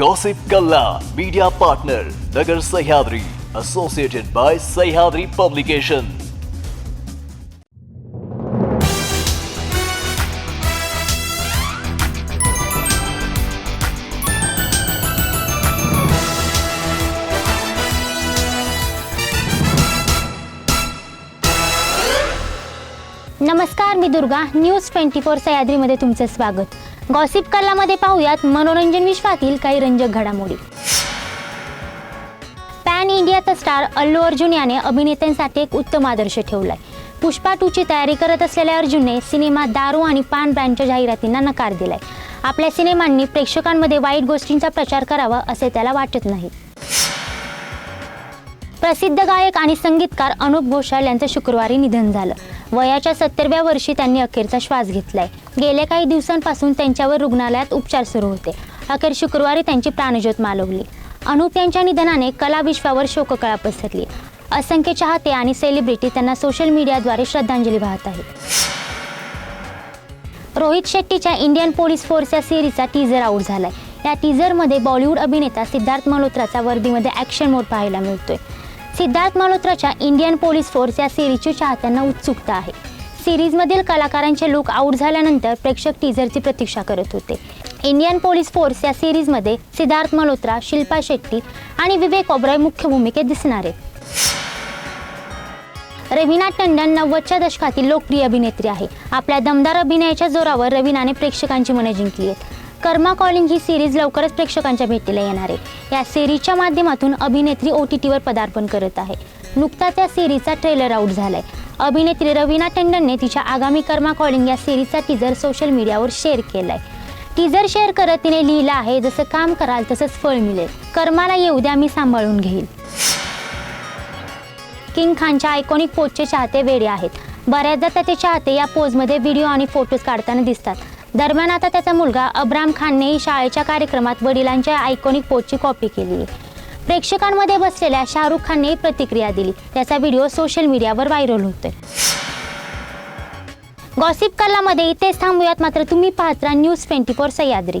Gossip Kalla, media partner, Nagar Sahyadri, associated by Sahyadri Publication. नमस्कार मी Durga news twenty four सह्याद्रीमध्ये तुमचं स्वागत गॉसिप कलामध्ये पाहूयात मनोरंजन विश्वातील काही रंजक घडामोडी. पॅन इंडियाचा स्टार अल्लू अर्जुन याने अभिनेत्यांसाठी एक उत्तम आदर्श ठेवलाय. पुष्पा टूची तयारी करत असलेल्या अर्जुनने सिनेमा दारू आणि पान ब्रँडच्या जाहिरातींना नकार दिलाय. आपल्या सिनेमांनी प्रेक्षकांमध्ये वाईट गोष्टींचा प्रचार करावा असे त्याला वाटत नाही. प्रसिद्ध गायक आणि संगीतकार अनुप घोषाल यांचं शुक्रवारी निधन झालं. वयाच्या सत्तरव्या वर्षी त्यांनी अखेरचा श्वास घेतलाय. गेल्या काही दिवसांपासून त्यांच्यावर रुग्णालयात उपचार सुरू होते. अखेर शुक्रवारी त्यांची प्राणज्योत मालवली. अनुप यांच्या निधनाने कला विश्वावर शोककळा पसरली. असंख्य चाहते आणि सेलिब्रिटी त्यांना सोशल मीडियाद्वारे श्रद्धांजली वाहत आहेत. रोहित शेट्टीच्या इंडियन पोलीस फोर्स या सिरीजचा टीझर आऊट झालाय. या टीझरमध्ये बॉलिवूड अभिनेता सिद्धार्थ मल्होत्राचा वर्दीमध्ये ॲक्शन मोड पाहायला मिळतोय. सिद्धार्थ मल्होत्राच्या इंडियन पोलीस फोर्स या सिरीजची चाहत्यांना उत्सुकता आहे. सिरीजमधील कलाकारांचे लुक आऊट झाल्यानंतर प्रेक्षक टीझरची प्रतीक्षा करत होते. इंडियन पोलीस फोर्स या सिरीजमध्ये सिद्धार्थ मल्होत्रा शिल्पा शेट्टी आणि विवेक ओबराय मुख्य भूमिकेत दिसणार आहेत. रवीना टंडन नव्वदच्या दशकातील लोकप्रिय अभिनेत्री आहे. आपल्या दमदार अभिनयाच्या जोरावर रवीनाने प्रेक्षकांची मने जिंकली आहेत. कर्मा कॉलिंग ही सिरीज लवकरच प्रेक्षकांच्या भेटीला येणार आहे. या सिरीजच्या माध्यमातून अभिनेत्री ओ टी टीवर पदार्पण करत आहे. नुकताच या सिरीजचा ट्रेलर आऊट झालाय. अभिनेत्री रवीना टंडनने तिच्या आगामी कर्मा कॉलिंग या सिरीजचा टीजर सोशल मीडियावर शेअर केलाय. टीजर शेअर करत तिने लिहिलं आहे जसं काम कराल तसंच फळ मिळेल. कर्माला येऊ द्या मी सांभाळून घेईल. किंग खानच्या आयकॉनिक पोजचे चाहते वेडे आहेत. बऱ्याचदा त्याचे चाहते या पोजमध्ये व्हिडिओ आणि फोटोज काढताना दिसतात. दरम्यान आता त्याचा मुलगा अब्राम खानने शाळेच्या कार्यक्रमात वडिलांच्या आयकॉनिक पोजची कॉपी केली. प्रेक्षकांमध्ये बसलेल्या शाहरुख खानने प्रतिक्रिया दिली. त्याचा व्हिडिओ सोशल मीडियावर व्हायरल होतोय. गॉसिप कलामध्ये इथेच थांबूयात. मात्र तुम्ही पाहत राहा न्यूज ट्वेंटी फोर सह्याद्री.